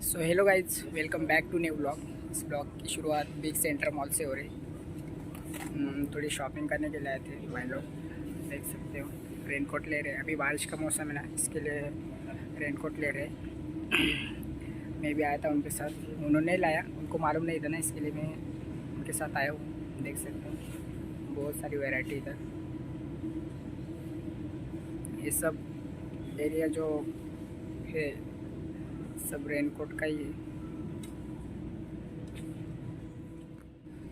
So hello guys welcome back to new blog is blog की शुरुआत big centre mall से हो रही। हम्म, थोड़ी शॉपिंग करने के लिए आए थे भाई लोग। देख सकते हो रेनकोट ले रहे हैं। अभी बारिश का मौसम है ना इसके लिए रेनकोट ले रहे हैं। मैं भी आया था उनके साथ। उन्होंने लाया उनको मालूम नहीं था ना इसके लिए मैं उनके साथ आया हूँ। देख सकते हो बहुत सारी वैरायटी इधर। ये सब एरिया जो है सब रेनकोट का ही है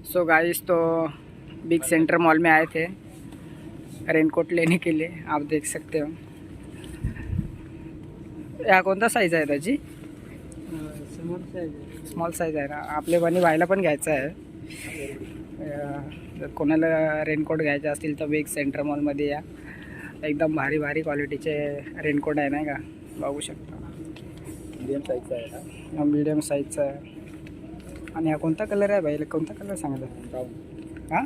सो गाइस तो बिग सेंटर मॉल में आए थे रेनकोट लेने के लिए आप देख सकते हो। हा कोणता साईज आहे त्याची स्मॉल साईज आहे. ना? आपले बनी व्हायला पण घ्यायचं आहे. जर कोणाला रेनकोट घ्यायचे असतील तर बिग सेंटर मॉलमध्ये या. एकदम भारी भारी क्वालिटीचे रेनकोट आहे नाही का? बघू शकता. मीडियम साईजचा आहे ना? हा मीडियम साईजचा आहे. आणि हा कोणता कलर आहे भाई कोणता कलर सांगितलं? ब्राऊन हाँ?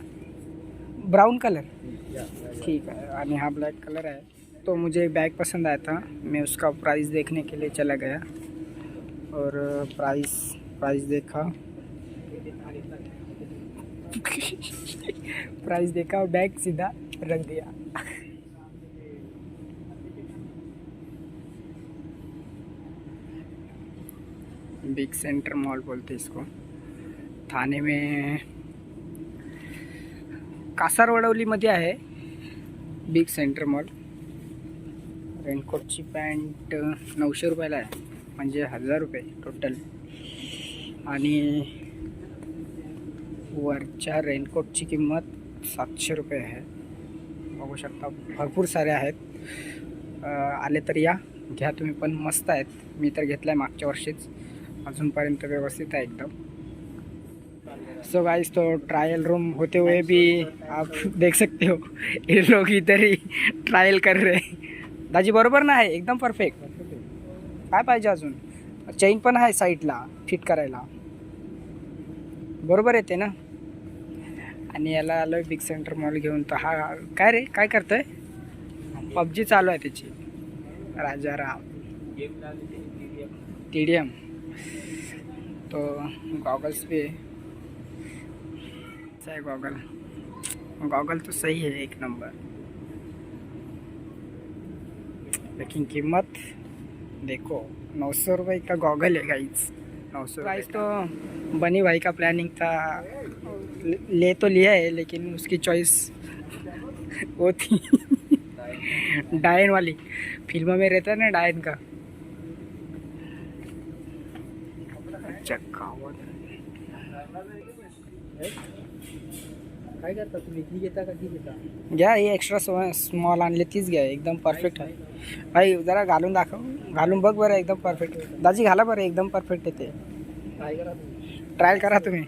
ब्राउन कलर या या, या. ठीक है आणि हाँ ब्लैक कलर है तो मुझे एक बैग पसंद आया था. मैं उसका प्राइस देखने के लिए चला गया. और प्राइस प्राइस देखा. प्राइस देखा और बैग सीधा रख दिया. बिग सेंटर मॉल बोलते इसको। ठाणे में कासारवडवलीमध्ये आहे बिग सेंटर मॉल. रेनकोटची पॅन्ट नऊशे रुपयाला आहे म्हणजे हजार रुपये टोटल. आणि वरच्या रेनकोटची किंमत सातशे रुपये आहे. बघू शकता भरपूर सारे आहेत. आले तर या घ्या तुम्ही पण मस्त आहेत. मी तर घेतला आहे मागच्या वर्षीच. अजूनपर्यंत व्यवस्थित आहे एकदम. सो गाइस तो ट्रायल रूम होते हुए भी आप देख सकते हो. ये लोग इधर ही ट्रायल कर रहे हैं. दाजी बरोबर ना आहे एकदम परफेक्ट काय पाहिजे अजून. चेन पण आहे साईडला फिट करायला. बरोबर येते ना? आणि याला आलो बिग सेंटर मॉल घेऊन. तर हा काय रे? काय करतोय? पबजी चालू आहे त्याची. राजाराम. टी डी एम तो गॉगल्स भी अच्छा है गॉगल गॉगल तो सही है एक नंबर लेकिन कीमत देखो नौ सौ रुपये का गॉगल है गाइस नौ सौ गाइस तो बनी भाई का प्लानिंग था। ले तो लिया है लेकिन उसकी चॉइस वो थी। डायन वाली। फिल्म में रहता है ना डायन का। अच्छा गावात. काय करता तुम्ही? घेता का? ती घेता? घ्या ही एक्स्ट्रा स्मॉल आणली तीच घ्या एकदम परफेक्ट आहे. भाई जरा घालून दाखव. घालून बघ बरं एकदम परफेक्ट दाजी घाला बरं एकदम परफेक्ट येते काय करा ट्रायल करा तुम्ही.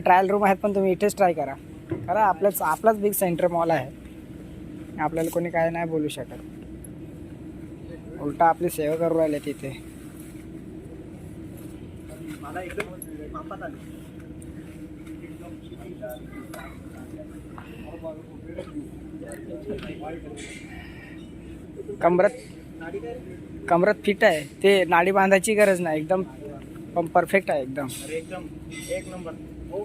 ट्रायल रूम आहेत पण तुम्ही इथेच ट्राय करा. करा आपलंच आपलाच बिग सेंटर मॉल आहे. आपल्याला कोणी काय नाही बोलू शकत. उलटा आपली सेवा करू राहिले तिथे. मला एकदम मापात आली. कमरत कमरत फिट आहे. ते नाडी बांधायची गरज नाही. एकदम पण परफेक्ट आहे एकदम. एक नंबर. हो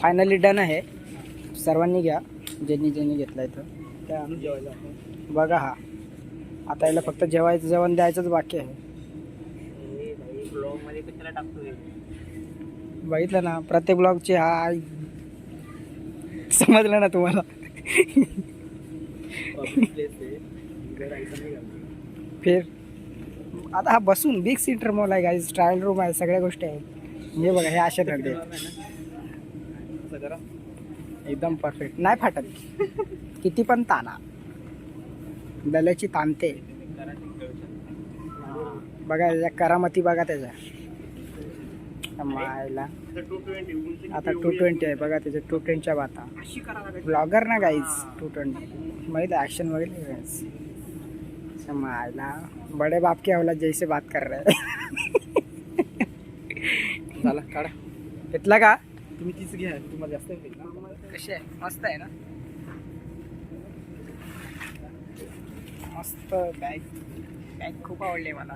फायनली डन आहे. सर्वांनी घ्या. ज्यांनी ज्यांनी घेतला इथं आपण बघा हा. आता याला फक्त जेवायचं जेवण द्यायचंच बाकी आहे. बघितलं ना प्रत्येक ब्लॉगची हा समजलं ना तुम्हाला? फिर. आता हा बसून बिग सीटर मॉल आहे गाईज ट्रायल रूम आहे सगळ्या गोष्टी आहेत. हे बघा हे असे करा एकदम परफेक्ट नाही फाटत. किती पण ताना. दल्याची ताणते बघा याच्या करामती बघा त्याच्या मायला. आता टू ट्वेंटी आहे बघा त्याच्या टू ट्वेंटीच्या बाता. ब्लॉगर ना गाईज टू ट्वेंटी माहिती ॲक्शन वगैरे गाईज मायला. बडे बाप की औलाद जैसे बात कर रहे झाला काढा. घेतला का? तुम्ही तीच घ्या तुम्हाला जास्त कशी आहे? मस्त आहे ना? मस्त बॅग बॅग खूप आवडली मला.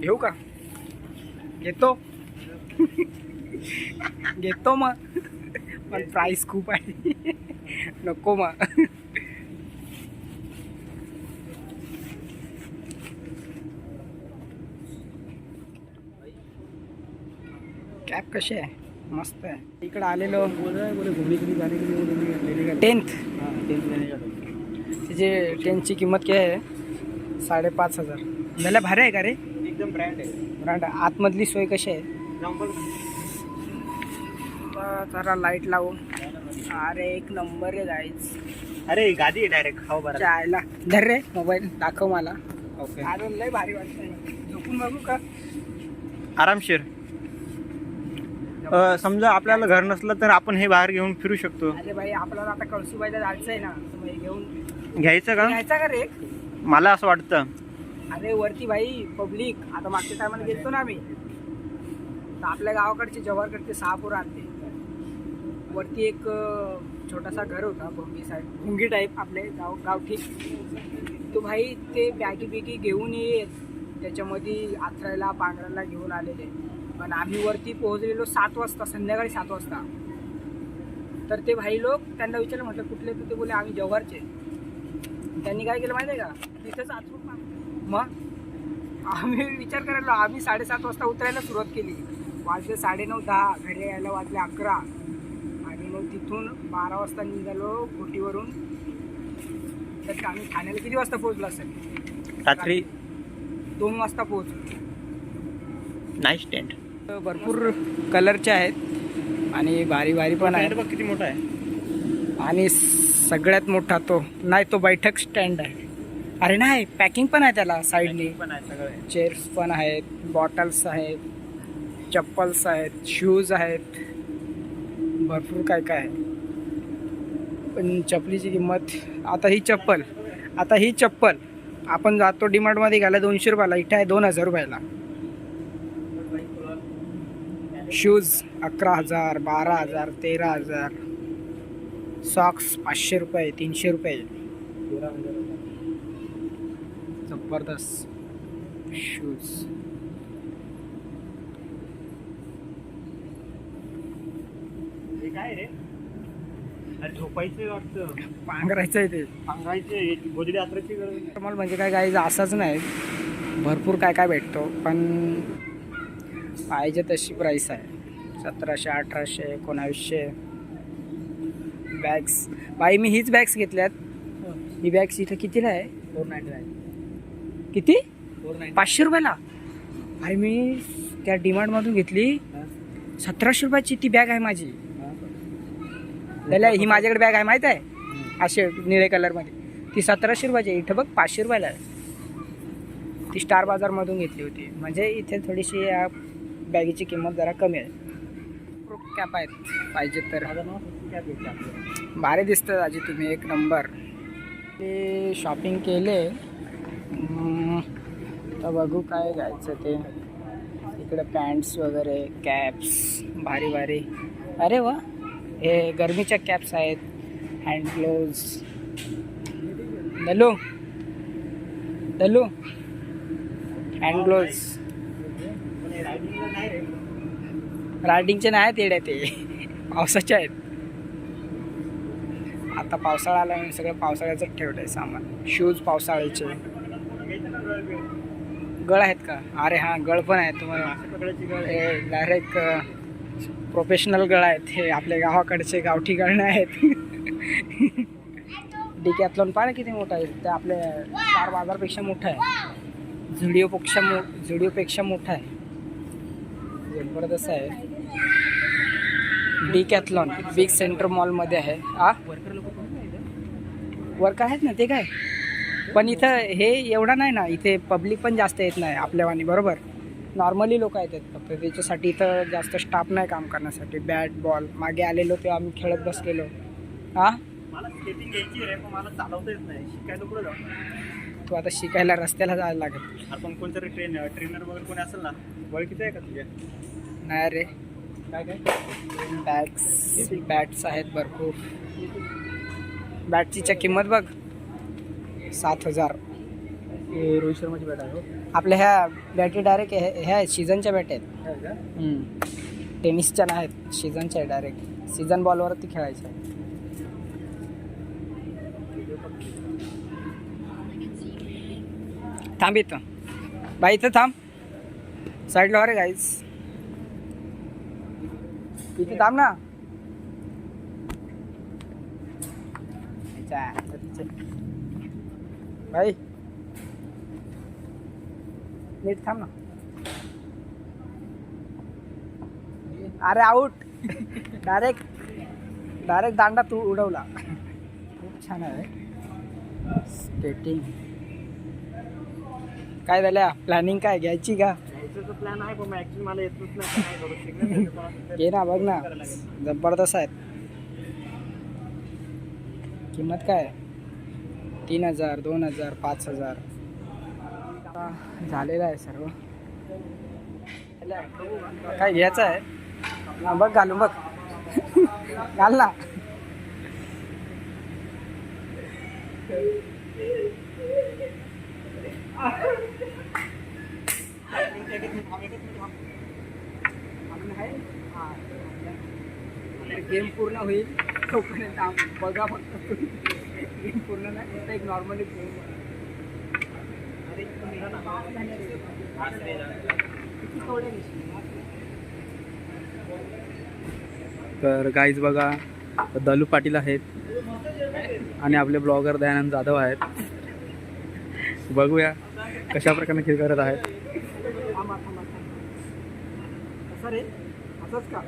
घेऊ का? घेतो. घेतो मग. पण प्राईस खूप आहे. नको मग. कॅब कशी आहे? मस्त आहे. इकडं आलेलो. बोल रहा त्याची टेनची किंमत काय आहे? साडेपाच हजार. झाल्या भारी आहे का रे? एकदम ब्रँड आहे. ब्रँड आतमधली सोय कशी आहे? जरा लाइट लावू. अरे एक नंबर आहे जायच अरे गादी डायरेक्ट खाऊ बरं. जायला. धर रे मोबाईल दाखव मला. ओके अरे लय भारी वाटतंय. झोपून बघू का? आरामशीर. समजा आपल्याला घर नसलं तर आपण हे बाहेर घेऊन फिरू शकतो. अरे भाई आपल्याला आता कळसुबाईला जायचं आहे ना घेऊन घ्यायचं का? घ्यायचा का रे मला असं वाटतं. अरे वरती भाई पब्लिक आता मागच्या टायमाला गेलतो ना आम्ही. तर आपल्या गावाकडचे जव्हारकडचे सहा पोरं आणते. वरती एक अं, छोटासा घर होता भोंगी साईड भोंगी टाईप आपले गाव गावठी तो भाई ते बॅगी बिगी घेऊन येत. त्याच्यामध्ये आथरायला पांघरायला घेऊन आलेले. पण आम्ही वरती पोहोचलेलो सात वाजता संध्याकाळी सात वाजता. तर ते भाई लोक त्यांना विचारलं म्हटलं कुठले? तर ते बोले आम्ही जव्हारचे. त्यांनी काय केलं माहिती आहे का? तिथंच टाकलं. मग. आम्ही विचार करायला आम्ही साडेसात वाजता उतरायला सुरुवात केली. वाजले साडेनऊ दहा घरी यायला वाजले अकरा. आणि मग तिथून बारा वाजता निघालो घोटीवरून तर आम्ही ठाण्याला किती वाजता पोहोचलो असेल? रात्री? दोन वाजता पोहोचलो. Nice tent. भरपूर कलरचे आहेत. आणि भारी भारी पण आहे बघ किती मोठा आहे. आणि सगळ्यात मोठा तो. नाही तो बैठक स्टँड आहे. अरे नाही पॅकिंग पण आहे त्याला साईडनी पण आहे सगळं. चेअर्स पण आहेत बॉटल्स आहेत चप्पल्स आहेत शूज आहेत. भरपूर काय काय आहे. पण चपलीची किंमत आता ही चप्पल आता ही चप्पल आपण जातो डिमार्टमध्ये घ्यायला दोनशे रुपयाला इथे आहे दोन हजार रुपयाला. शूज अकरा हजार बारा हजार तेरा हजार. सॉक्स पाचशे रुपये तीनशे रुपये. जबरदस्त. शूज काय रे? अरे झोपायचं वाटतं. पांघरायचं आहे ते सांगायचं गोदडी आत्राची गरज नॉर्मल म्हणजे काय काही असंच नाही. भरपूर काय काय भेटतो पण पाहिजे तशी प्राईस आहे. सतराशे अठराशे एकोणावीसशे. बॅग्स बाई मी हीच बॅग्स घेतल्यात. ही. बॅग्स इथं कितीला आहे? फोर नाईन्टी नाईन किती? फोर नाईन्टी पाचशे रुपयाला? आणि मी त्या डिमांडमधून घेतली. सतराशे रुपयाची ती बॅग आहे माझी. त्याला ही माझ्याकडे बॅग आहे माहीत आहे? असे निळे कलरमध्ये ती सतराशे रुपयाची. इथं बघ पाचशे रुपयाला आहे. ती स्टार बाजारमधून घेतली होती. म्हणजे इथे थोडीशी या बॅगीची किंमत जरा कमी आहे. कॅप आहेत पाहिजे तर. भारी दिसतं आजी तुम्ही एक नंबर. ते शॉपिंग केले. तर बघू काय घ्यायचं ते. इकडे पॅन्ट्स वगैरे कॅप्स भारी भारी. अरे वा हे गरमीच्या कॅप्स आहेत. हँड ग्लोव्ज दलू दलू हँड ग्लोव्ज पण हे रायडिंगला नाही रे रायडिंगचे नाही आहेत येड्या ते. पावसाचे आहेत. आता पावसाळा आला म्हणून सगळं पावसाळ्याचंच ठेवलं आहे सामान. शूज पावसाळ्याचे. गळ आहेत का? अरे हां गळ पण आहेत तुम्हाला. हे डायरेक्ट प्रोफेशनल गळ आहेत. हे आपल्या गावाकडचे गावठी गळ आहेत डिकॅथलॉन पाहिलं किती मोठा आहे. ते आपल्या चार बाजारपेक्षा मोठं आहे. झुडिओपेक्षा मो झुडिओपेक्षा मोठा आहे. जबरदस्त आहे. डिकॅथलॉन बिग सेंटर मॉलमध्ये आहे. आ? वर्कर आहेत ना ते काय? पण इथं हे एवढं नाही ना इथे पब्लिक पण जास्त येत नाही आपल्यावानी बरोबर? नॉर्मली लोक येतात फक्त त्याच्यासाठी इथं जास्त स्टाफ नाही काम करण्यासाठी. बॅट बॉल मागे आलेलो तेव्हा आम्ही खेळत बसलेलो. हां तू आता शिकायला रस्त्याला जायला लागेल आपण कोणतरी ट्रेन ट्रेनर वगैरे कोणी असेल ना? ओळखीचं आहे का तुझ्या नाही रे. बॅग्स बॅट्स आहेत भरपूर. बॅटची किंमत बघ. सात हजार. रोहित शर्माची बॅट आहे हो. आपल्या ह्या बॅटी डायरेक्ट ह्या आहेत. सीझनच्या बॅट आहेत आहे. टेनिसच्या नाहीत सीझनच्या आहे डायरेक्ट सीझन बॉलवरती खेळायच्या थांब इथं. बाई इथं थांब. साईडला अरे गाईस इथे थांब ना. भाई. अच्छा. नीट थांब ना. अरे आऊट डायरेक्ट डायरेक्ट दांडा तू उडवला. खूप छान आहे. स्केटिंग काय झाल्या प्लॅनिंग काय? घ्यायची का? प्लॅन आहे पण ऍक्च्युली मला येतच नाही काय करू? शिकलं नाही तर मला. घे ना बघ ना. जबरदस्त आहेत. किंमत काय तीन हजार दोन हजार पाच हजार. झालेलं आहे सर्व. काय घ्यायचं आहे? हा, बघ घालून बघ. घाल ना. गेम पूर्ण होईल तोपर्यंत बघा फक्त गेम पूर्ण नाही फक्त एक नॉर्मली तर गाईज बघा दलू पाटील आहेत आणि आपले ब्लॉगर दयानंद जाधव आहेत. बघूया कशा प्रकारे खेळ करत आहेत थांबा थांबा थांबा असं रे असंच का?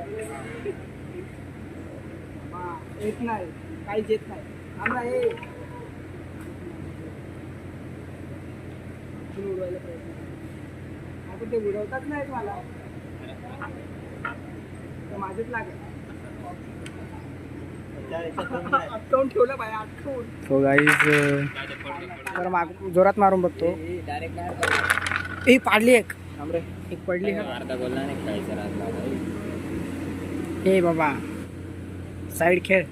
हा, येत नाही. काहीच येत नाही. थांबा ये तुम्ही उडवायला प्रयत्न. आपण ते उडवतात नाही मला. तर माझेच लागेल. ठेवलं पाहिजे अटकवून तो गाईज तर माग जोरात मारून बघतो. ए पाडली एक. एक पडली हे बाबा साईड खेळ।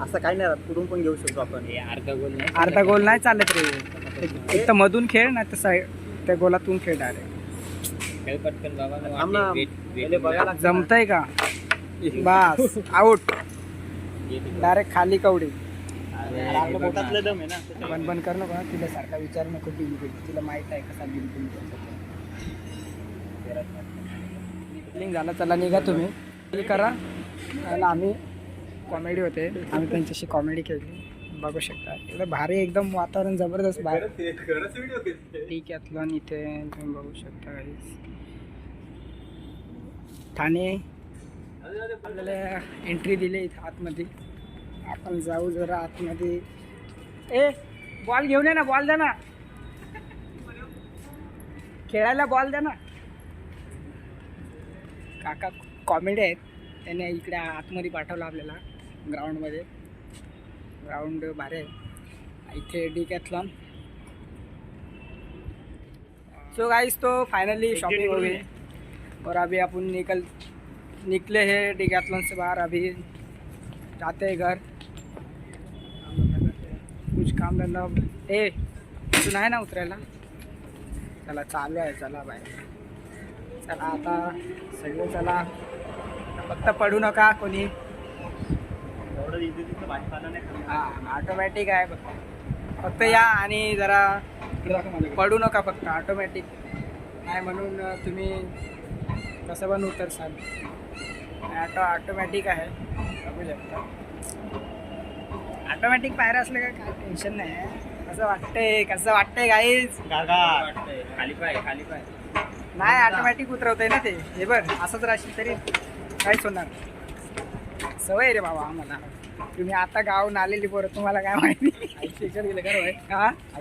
असं काही नाही कुठून पण घेऊ शकतो आपण. अर्धा गोल नाही चालत. रे. एक- तर मधून खेळ नाही तर साईड त्या गोलातून खेळ डायरेक्ट ना. ना. जमतय का? बस आउट डायरेक्ट खाली कवडी. ना. बंद बंद कर नको तिला सारखा विचार नको तिला माहीत आहे कसा बिलकुल. फिलिंग झालं चला निघा तुम्ही. हे करा. आणि आम्ही कॉमेडी होते. आम्ही त्यांच्याशी कॉमेडी केली बघू शकता. एवढं भारी एकदम वातावरण जबरदस्त बाहेर ठीक आहे इथे तुम्ही बघू शकता ठाणे. आपल्याला एंट्री दिली इथे आतमध्ये. आपण जाऊ जरा आतमध्ये. ए बॉल घेऊन ये ना बॉल द्या ना. खेळायला बॉल द्या ना. काका कॉमेडी आहेत. त्याने इकडे आतमध्ये पाठवलं आपल्याला ग्राउंडमध्ये ग्राउंड भारी आहे इथे डिकॅथलॉन सो गाइस तो फाइनली शॉपिंग हो गई और अभी अपन निकल निकले हैं डिकैथलॉन से बाहर. अभी जाते हैं घर. कुछ काम धंदा. ए तू नाही ना उतरायला? चला चालू आहे चला बाय. चला आता सगळे चला. फक्त पडू नका कोणी. हां हा ऑटोमॅटिक आहे फक्त. फक्त या आणि जरा पडू नका फक्त ऑटोमॅटिक नाही म्हणून तुम्ही कसं पण उतरसाल. ऑटो ऑटोमॅटिक आहे. बघू शकता. ऑटोमॅटिक पायऱ्या असलं काय काय टेन्शन नाही. आहे कसं वाटतंय कसं वाटतंय काहीच खाली पाय खाली पाय. नाही ऑटोमॅटिक उतरवतंय ना ते. हे बघ असंच राहशील तरी काहीच होणार. सवय रे बाबा आम्हाला. तुम्ही आता गावून आलेली पोरं तुम्हाला काय माहिती?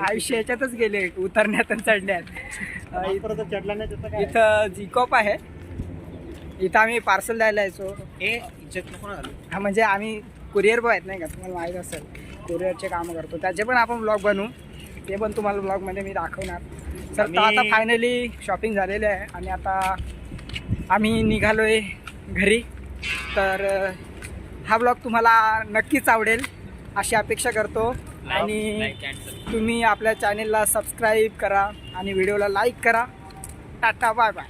आयुष्य याच्यातच गेले उतरण्यात आणि चढण्यात. इथं जिकॉप आहे. इथं आम्ही पार्सल द्यायला यायचो. हे. हा म्हणजे आम्ही कुरिअर बॉय आहेत नाही का तुम्हाला माहीत असेल. कुरिअरचे कामं करतो. त्याचे पण आपण ब्लॉग बनवू. ते पण तुम्हाला ब्लॉगमध्ये मी दाखवणार. तर आम्ही- आता फायनली शॉपिंग झालेली आहे आणि आता आम्ही निघालो आहे घरी. तर हा ब्लॉग तुम्हाला नक्कीच आवडेल अशी अपेक्षा करतो. आणि तुम्ही आपल्या चॅनेलला सबस्क्राईब करा आणि व्हिडिओला लाईक करा. Tata bye bye